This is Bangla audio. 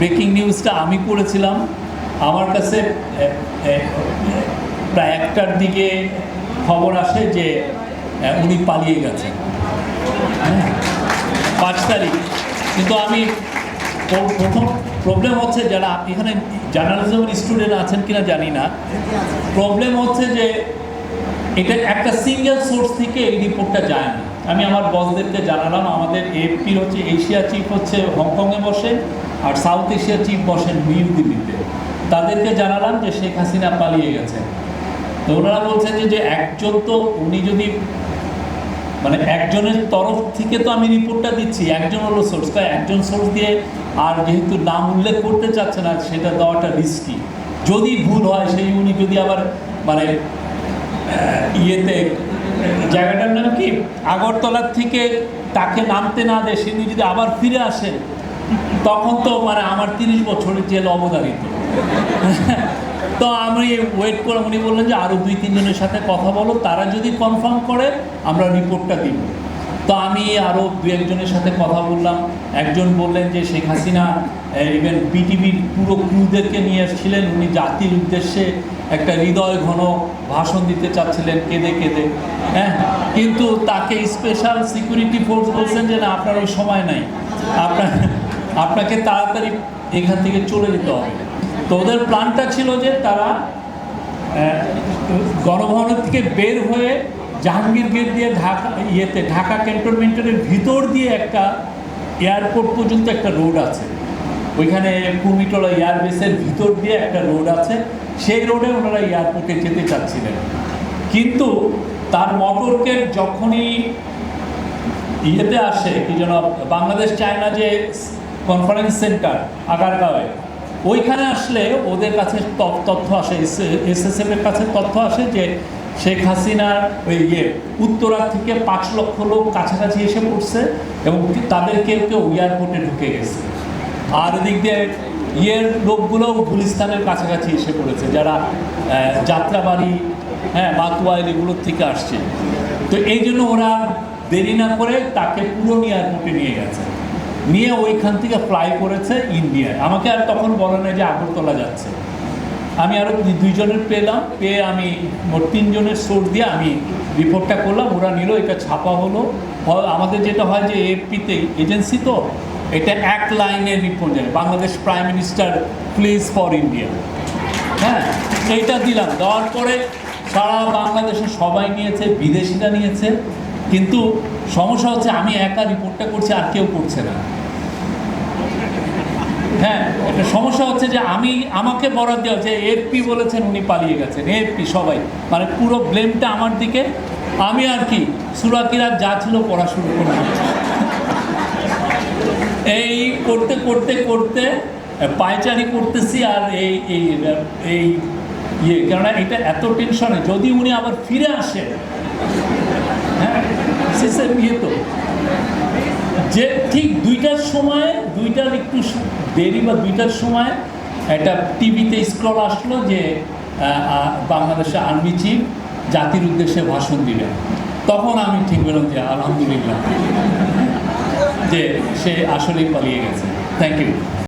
ব্রেকিং নিউজটা আমি করেছিলাম আমার কাছে প্রায় একটার দিকে খবর আসে যে উনি পালিয়ে গেছেন। হ্যাঁ, পাঁচ তারিখ। কিন্তু আমি প্রথম প্রবলেম হচ্ছে যারা এখানে জার্নালিজমের স্টুডেন্ট আছেন কিনা জানি না। প্রবলেম হচ্ছে যে এটা একটা সিঙ্গেল সোর্স থেকে এই রিপোর্টটা যায় না। আমি আমার বসদেরকে জানালাম, আমাদের এফপির হচ্ছে এশিয়া চিফ হচ্ছে হংকংয়ে বসেন আর সাউথ এশিয়া চিফ বসেন নিউ দিল্লিতে তাদেরকে জানালাম যে শেখ হাসিনা পালিয়ে গেছেন তো ওনারা বলছেন যে একজন তো উনি যদি মানে একজনের তরফ থেকে তো আমি রিপোর্টটা দিচ্ছি, একজন হলো সোর্স তাই একজন সোর্স দিয়ে আর যেহেতু নাম উল্লেখ করতে চাচ্ছে না, সেটা দেওয়াটা রিস্কি যদি ভুল হয়, সেই উনি যদি আবার মানে ইয়েতে, জায়গাটার নাম কি? আগরতলার থেকে তাকে নামতে না দেয় সে যদি আবার ফিরে আসে, তখন তো মানে আমার তিরিশ বছরের জেল অবদারিত তো আমি ওয়েট করে উনি বললেন যে আরও দুই তিনজনের সাথে কথা বলো, তারা যদি কনফার্ম করে, আমরা রিপোর্টটা দিব। তো আমি আরও দু একজনের সাথে কথা বললাম। একজন বললেন যে, শেখ হাসিনা ইভেন বিটিভির পুরো ক্রুদেরকে নিয়ে এসেছিলেন। উনি জাতির উদ্দেশ্যে একটা হৃদয় ঘন ভাষণ দিতে চাচ্ছিলেন, কেঁদে কেঁদে। হ্যাঁ কিন্তু তাকে স্পেশাল সিকিউরিটি ফোর্স বলছেন যে, না, আপনার ওই সময় নাই। আপনার, আপনাকে তাড়াতাড়ি এখান থেকে চলে যেতে হবে। তো ওদের প্ল্যানটা ছিল যে, তারা গণভবনের থেকে বের হয়ে জাহাঙ্গীর গেট দিয়ে ঢাকা, ইয়েতে, ঢাকা ক্যান্টনমেন্টের ভিতর দিয়ে একটা এয়ারপোর্ট পর্যন্ত একটা রোড আছে। ওইখানে কুমিটলা এয়ারবেসের ভিতর দিয়ে একটা রোড আছে। সেই রোডে ওনারা এয়ারপোর্টে যেতে চাচ্ছিলেন। কিন্তু তার মোটরকে যখনই ইয়েতে আসে, কি যেন বাংলাদেশ চায়না যে কনফারেন্স সেন্টার, আগারগাঁওয়ে, ওইখানে আসলে ওদের কাছে তথ্য আসে এসএসএফ এর কাছে তথ্য আসে যে শেখ হাসিনার ওই ইয়ে উত্তরা থেকে পাঁচ লক্ষ লোক কাছাকাছি এসে পড়ছে এবং তাদের কেউ কেউ এয়ারপোর্টে ঢুকে গেছে। আর এদিক দিয়ে ইয়ের লোকগুলোও গুলিস্তানের কাছাকাছি এসে পড়েছে, যারা যাত্রাবাড়ি হ্যাঁ মাতুয়াইল এগুলোর থেকে আসছে। তো এই জন্য ওরা দেরি না করে তাকে পুরনো এয়ারপোর্টে নিয়ে গেছে। নিয়ে ওইখান থেকে ফ্লাই করেছে ইন্ডিয়ায় আমাকে আর তখন বলে না যে আগরতলা যাচ্ছে। আমি আরও দুইজনের পেলাম, পেয়ে আমি মোট তিনজনের সোর্স দিয়ে আমি রিপোর্টটা করলাম, ওরা নিল, এটা ছাপা হলো। আমাদের যেটা হয় যে এফপিতে এজেন্সি তো, এটা এক লাইনের রিপোর্ট যায় Bangladesh prime minister please for India হ্যাঁ এইটা দিলাম। দেওয়ার পরে সারা বাংলাদেশে সবাই নিয়েছে, বিদেশিরা নিয়েছে। কিন্তু সমস্যা হচ্ছে আমি একা রিপোর্টটা করছি, আর কেউ করছে না। হ্যাঁ একটা সমস্যা হচ্ছে যে আমি, আমাকে বরাদ দেওয়া হচ্ছে। এফপি বলেছেন, উনি পালিয়ে গেছেন। এফপি সবাই। মানে পুরো ব্লেমটা আমার দিকে। আমি আর কি, সুরাকিরা যা ছিল পড়া শুরু করলাম। এই করতে করতে করতে পায়চারি করতেছি আর এই এই এই ইয়ে। কেননা এটা এত টেনশনে যদি উনি আবার ফিরে আসেন হ্যাঁ শেষে ইয়ে তো। যে ঠিক দুইটার সময়, দুইটার একটু দেরি বা দুইটার সময় একটা টিভিতে স্ক্রল আসলো যে বাংলাদেশে আর্মি চিফ জাতির উদ্দেশ্যে ভাষণ দিলেন তখন আমি ঠিক বললাম যে, আলহামদুলিল্লাহ। যে সে আসলেই পালিয়ে গেছে। Thank you